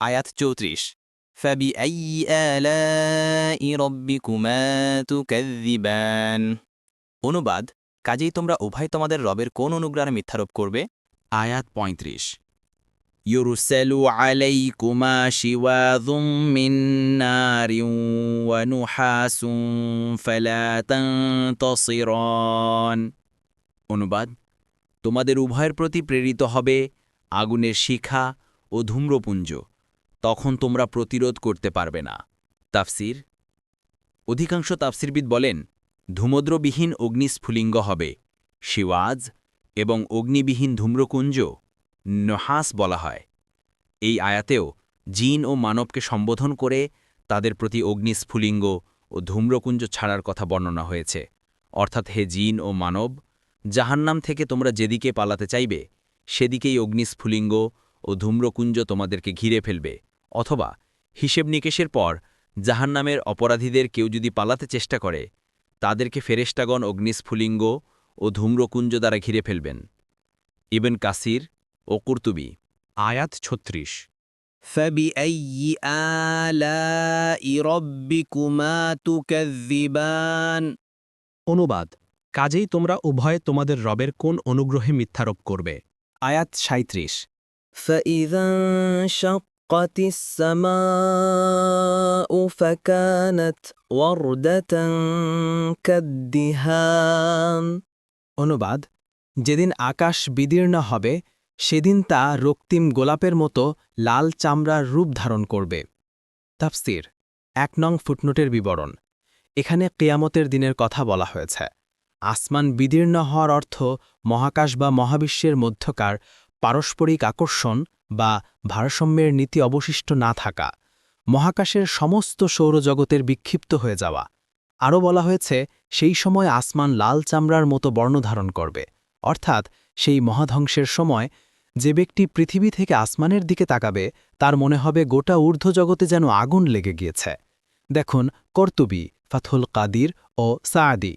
আয়াত চৌত্রিশ فبأي آلاء ربكما تكذبان অনুবাদ কাজেই তোমরা উভয় তোমাদের রবের কোন অনুগ্রহে মিথ্যারোপ করবে আয়াত পঁয়ত্রিশ يرسل عليكما شواظ من نار ونحاس فلا تنتصران অনুবাদ তোমাদের উভয়ের প্রতি প্রেরিত হবে আগুনের শিখা ও ধূম্রপুঞ্জ তখন তোমরা প্রতিরোধ করতে পারবে না। তাফসির? অধিকাংশ তাফসিরবিদ বলেন, ধূমদ্রবিহীন অগ্নিস্ফুলিঙ্গ হবে, শিওয়াজ এবং অগ্নিবিহীন ধূম্রকুঞ্জ, নহাস বলা হয়। এই আয়াতেও জিন ও মানবকে সম্বোধন করে তাদের প্রতি অগ্নিস্ফুলিঙ্গ ও ধূম্রকুঞ্জ ছাড়ার কথা বর্ণনা হয়েছে। অর্থাৎ হে জিন ও মানব, জাহান্নাম থেকে তোমরা যেদিকে পালাতে চাইবে, সেদিকেই অগ্নিস্ফুলিঙ্গ ও ধূম্রকুঞ্জ তোমাদেরকে ঘিরে ফেলবে অথবা হিসেব নিকেশের পর জাহান্নামের অপরাধীদের কেউ যদি পালাতে চেষ্টা করে তাদেরকে ফেরেস্টাগণ অগ্নিস্ফুলিঙ্গ ও ধূম্রকুঞ্জ দ্বারা ঘিরে ফেলবেন ইবেন কাসির ও কুর্তুবি আয়াত ছত্রিশ فبأي آلاء ربكما تكذبان অনুবাদ কাজেই তোমরা উভয়ে তোমাদের রবের কোন অনুগ্রহে মিথ্যারোপ করবে আয়াত সাঁত্রিশ فإذا انشقت السماء فكانت وردة كالدهان অনুবাদ যেদিন আকাশ বিদীর্ণ হবে সেদিন তা রক্তিম গোলাপের মতো লাল চামড়ার রূপ ধারণ করবে তাফসির এক নং ফুটনোটের বিবরণ এখানে কেয়ামতের দিনের কথা বলা হয়েছে আসমান বিদীর্ণ হওয়ার অর্থ মহাকাশ বা মহাবিশ্বের মধ্যকার পারস্পরিক আকর্ষণ বা ভারসাম্যের নীতি অবশিষ্ট না থাকা, মহাকাশের সমস্ত সৌরজগতের বিক্ষিপ্ত হয়ে যাওয়া। আরও বলা হয়েছে, সেই সময় আসমান লাল চামড়ার মতো বর্ণ ধারণ করবে। অর্থাৎ, সেই মহাধ্বংসের সময় যে ব্যক্তি পৃথিবী থেকে আসমানের দিকে তাকাবে, তার মনে হবে গোটা ঊর্ধ্বজগতে যেন আগুন লেগে গিয়েছে। দেখুন কর্তুবি, ফাথুল কাদির ও সাদি